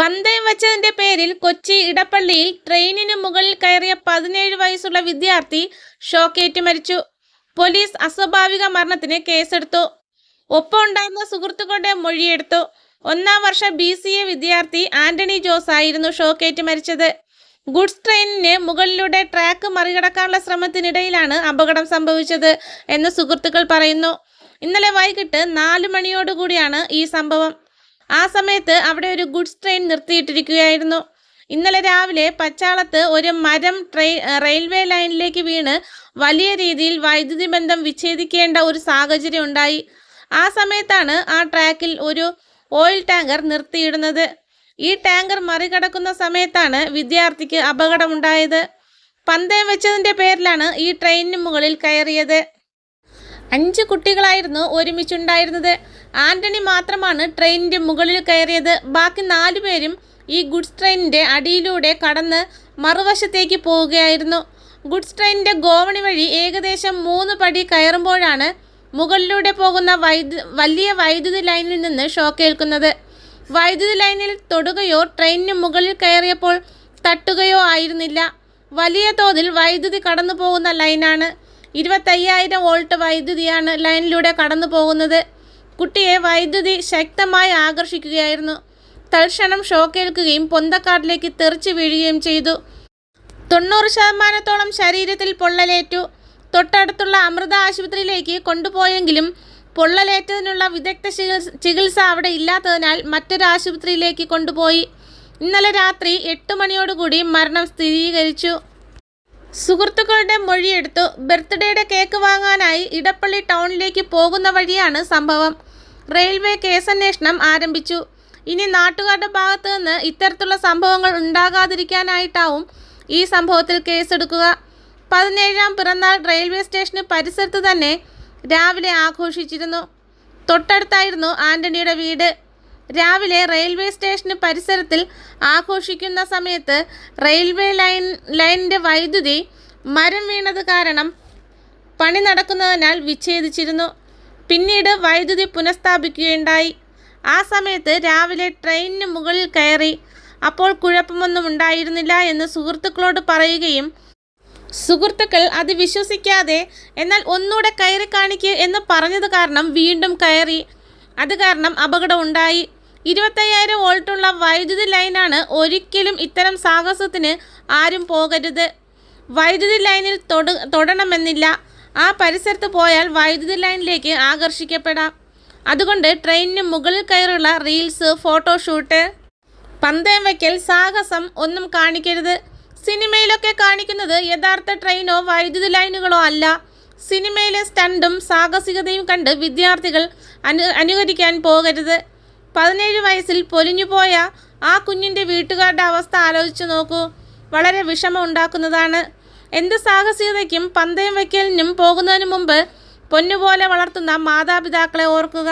പന്തയം വച്ചതിന്റെ പേരിൽ കൊച്ചി ഇടപ്പള്ളിയിൽ ട്രെയിനിന് മുകളിൽ കയറിയ പതിനേഴ് വയസ്സുള്ള വിദ്യാർത്ഥി ഷോക്കേറ്റ് മരിച്ചു. പോലീസ് അസ്വാഭാവിക മരണത്തിന് കേസെടുത്തു. ഒപ്പം ഉണ്ടായിരുന്ന സുഹൃത്തുക്കളുടെ മൊഴിയെടുത്തു. ഒന്നാം വർഷ ബി സി എ വിദ്യാർത്ഥി ആന്റണി ജോസ് ആയിരുന്നു ഷോക്കേറ്റ് മരിച്ചത്. ഗുഡ്സ് ട്രെയിനിന് മുകളിലൂടെ ട്രാക്ക് മറികടക്കാനുള്ള ശ്രമത്തിനിടയിലാണ് അപകടം സംഭവിച്ചത് എന്ന് സുഹൃത്തുക്കൾ പറയുന്നു. ഇന്നലെ വൈകിട്ട് നാലു മണിയോടുകൂടിയാണ് ഈ സംഭവം. ആ സമയത്ത് അവിടെ ഒരു ഗുഡ്സ് ട്രെയിൻ നിർത്തിയിട്ടിരിക്കുകയായിരുന്നു. ഇന്നലെ രാവിലെ പച്ചാളത്ത് ഒരു മരം ട്രെയിൻ റെയിൽവേ ലൈനിലേക്ക് വീണ് വലിയ രീതിയിൽ വൈദ്യുതി ബന്ധം വിച്ഛേദിക്കേണ്ട ഒരു സാഹചര്യം ഉണ്ടായി. ആ സമയത്താണ് ആ ട്രാക്കിൽ ഒരു ഓയിൽ ടാങ്കർ നിർത്തിയിടുന്നത്. ഈ ടാങ്കർ മറികടക്കുന്ന സമയത്താണ് വിദ്യാർത്ഥിക്ക് അപകടമുണ്ടായത്. പന്തയം വെച്ചതിന്റെ പേരിലാണ് ഈ ട്രെയിനിന് മുകളിൽ കയറിയത്. അഞ്ച് കുട്ടികളായിരുന്നു ഒരുമിച്ചുണ്ടായിരുന്നത്. ആന്റണി മാത്രമാണ് ട്രെയിനിന്റെ മുകളിൽ കയറിയത്. ബാക്കി നാലുപേരും ഈ ഗുഡ്സ് ട്രെയിനിന്റെ അടിയിലൂടെ കടന്ന് മറുവശത്തേക്ക് പോവുകയായിരുന്നു. ഗുഡ്സ് ട്രെയിനിന്റെ ഗോവണി വഴി ഏകദേശം മൂന്ന് പടി കയറുമ്പോഴാണ് മുകളിലൂടെ പോകുന്ന വൈദ്യു വലിയ വൈദ്യുതി ലൈനിൽ നിന്ന് ഷോക്കേൽക്കുന്നത്. വൈദ്യുതി ലൈനിൽ തൊടുകയോ ട്രെയിനിന് മുകളിൽ കയറിയപ്പോൾ തട്ടുകയോ ആയിരുന്നില്ല. വലിയ തോതിൽ വൈദ്യുതി കടന്നു പോകുന്ന ലൈനാണ്. ഇരുപത്തയ്യായിരം വോൾട്ട് വൈദ്യുതിയാണ് ലൈനിലൂടെ കടന്നു പോകുന്നത്. കുട്ടിയെ വൈദ്യുതി ശക്തമായി ആകർഷിക്കുകയായിരുന്നു. തൽക്ഷണം ഷോക്കേൽക്കുകയും പൊന്തക്കാട്ടിലേക്ക് തെറിച്ചു വീഴുകയും ചെയ്തു. തൊണ്ണൂറ് ശതമാനത്തോളം ശരീരത്തിൽ പൊള്ളലേറ്റു. തൊട്ടടുത്തുള്ള അമൃത ആശുപത്രിയിലേക്ക് കൊണ്ടുപോയെങ്കിലും പൊള്ളലേറ്റതിനുള്ള വിദഗ്ധ ചികിത്സ അവിടെ ഇല്ലാത്തതിനാൽ മറ്റൊരു ആശുപത്രിയിലേക്ക് കൊണ്ടുപോയി. ഇന്നലെ രാത്രി എട്ട് മണിയോടുകൂടി മരണം സ്ഥിരീകരിച്ചു. സുഹൃത്തുക്കളുടെ മൊഴിയെടുത്തു. ബർത്ത്ഡേയുടെ കേക്ക് വാങ്ങാനായി ഇടപ്പള്ളി ടൗണിലേക്ക് പോകുന്ന വഴിയാണ് സംഭവം. റെയിൽവേ കേസന്വേഷണം ആരംഭിച്ചു. ഇനി നാട്ടുകാരുടെ ഭാഗത്ത് നിന്ന് ഇത്തരത്തിലുള്ള സംഭവങ്ങൾ ഉണ്ടാകാതിരിക്കാനായിട്ടാവും ഈ സംഭവത്തിൽ കേസെടുക്കുക. പതിനേഴാം പിറന്നാൾ റെയിൽവേ സ്റ്റേഷന് പരിസരത്ത് തന്നെ രാവിലെ ആഘോഷിച്ചിരുന്നു. തൊട്ടടുത്തായിരുന്നു ആന്റണിയുടെ വീട്. രാവിലെ റെയിൽവേ സ്റ്റേഷന് പരിസരത്തിൽ ആഘോഷിക്കുന്ന സമയത്ത് റെയിൽവേ ലൈൻ ലൈനിന്റെ വൈദ്യുതി മരം വീണത് കാരണം പണി നടക്കുന്നതിനാൽ വിച്ഛേദിച്ചിരുന്നു. പിന്നീട് വൈദ്യുതി പുനഃസ്ഥാപിക്കുകയുണ്ടായി. ആ സമയത്ത് രാവിലെ ട്രെയിനിന് മുകളിൽ കയറി അപ്പോൾ കുഴപ്പമൊന്നും ഉണ്ടായിരുന്നില്ല എന്ന് സുഹൃത്തുക്കളോട് പറയുകയും സുഹൃത്തുക്കൾ അത് വിശ്വസിക്കാതെ എന്നാൽ ഒന്നുകൂടെ കയറി കാണിക്കുക എന്ന് പറഞ്ഞത് കാരണം വീണ്ടും കയറി. അത് കാരണം അപകടം ഉണ്ടായി. ഇരുപത്തയ്യായിരം വോൾട്ടുള്ള വൈദ്യുതി ലൈനാണ് ഒരിക്കലും ഇത്തരം സാഹസത്തിന് ആരും പോകരുത്. വൈദ്യുതി ലൈനിൽ തൊട തൊടണമെന്നില്ല. ആ പരിസരത്ത് പോയാൽ വൈദ്യുതി ലൈനിലേക്ക് ആകർഷിക്കപ്പെടാം. അതുകൊണ്ട് ട്രെയിനിന് മുകളിൽ കയറുള്ള റീൽസ് ഫോട്ടോഷൂട്ട് പന്തയം വയ്ക്കൽ സാഹസം ഒന്നും കാണിക്കരുത്. സിനിമയിലൊക്കെ കാണിക്കുന്നത് യഥാർത്ഥ ട്രെയിനോ വൈദ്യുതി ലൈനുകളോ അല്ല. സിനിമയിലെ സ്റ്റണ്ടും സാഹസികതയും കണ്ട് വിദ്യാർത്ഥികൾ അനു അനുകരിക്കാൻ പോകരുത്. പതിനേഴ് വയസ്സിൽ പൊലിഞ്ഞുപോയ ആ കുഞ്ഞിന്റെ വീട്ടുകാരുടെ അവസ്ഥ ആലോചിച്ച് നോക്കൂ. വളരെ വിഷമം ഉണ്ടാക്കുന്നതാണ് എന്ത് സാഹസികതയ്ക്കും പന്തയം വയ്ക്കലിനും പോകുന്നതിന് മുമ്പ് പൊന്നുപോലെ വളർത്തുന്ന മാതാപിതാക്കളെ ഓർക്കുക.